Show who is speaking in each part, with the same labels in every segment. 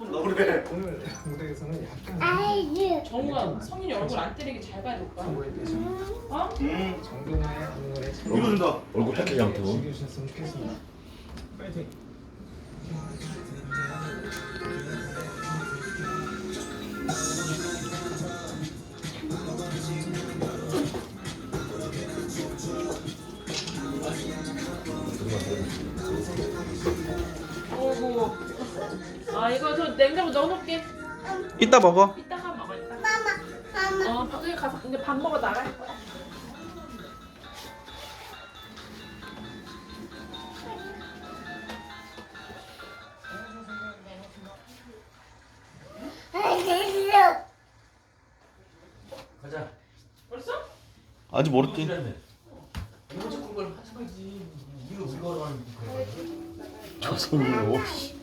Speaker 1: 너무해.
Speaker 2: 오늘 무대에서는 약간
Speaker 3: 아이즈.
Speaker 4: 정우가 성인이 얼굴 안 때리게 잘 봐야?
Speaker 2: 선보일 때 좀
Speaker 4: 어?
Speaker 1: 음.
Speaker 2: 정동아의 안무에
Speaker 1: 이거준다.
Speaker 5: 얼굴 팩트 양태.
Speaker 2: 즐겨주셨으면 좋겠습니다. 파이팅!
Speaker 4: 아 이거 저 냉장고 넣어놓을게.
Speaker 6: 이따 먹어.
Speaker 4: 이따가 먹어 이따.
Speaker 3: 마마, 마마.
Speaker 4: 어 밖에 가서 이제 밥 먹어 나갈 거야.
Speaker 3: 아이즈.
Speaker 5: 가자.
Speaker 4: 벌써?
Speaker 6: 아직 모르지.
Speaker 5: 이거 자꾸 걸 하지 말지. 이거 우리가 하는 거야.
Speaker 6: 조성이요.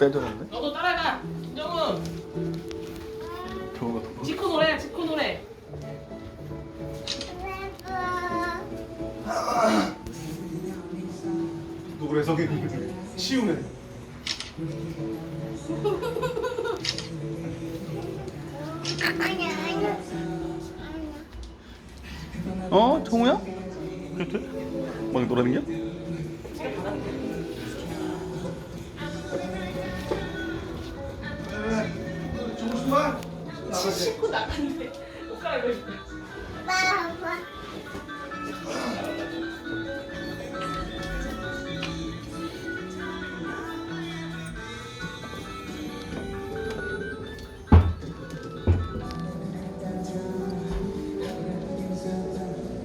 Speaker 6: 세드는데?
Speaker 4: 너도 따라가. 정우.
Speaker 6: 더.
Speaker 4: 지코 노래 지코 노래.
Speaker 1: 노래 성이 쉬우네.
Speaker 3: 아니야, 아니야.
Speaker 6: 어? 정우야? 그래? 막 노래는 게?
Speaker 1: 정수만.
Speaker 4: 씻고 나갔는데 옷 갈아입고.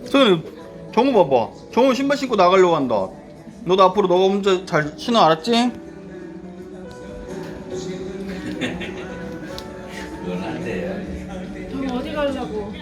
Speaker 6: 소연이 정우 봐봐. 정우 신발 신고 나가려고 한다. 너도 앞으로 너가 먼저 잘 신어 알았지?
Speaker 5: 그건 안 돼.
Speaker 4: 정우 어디 가려고?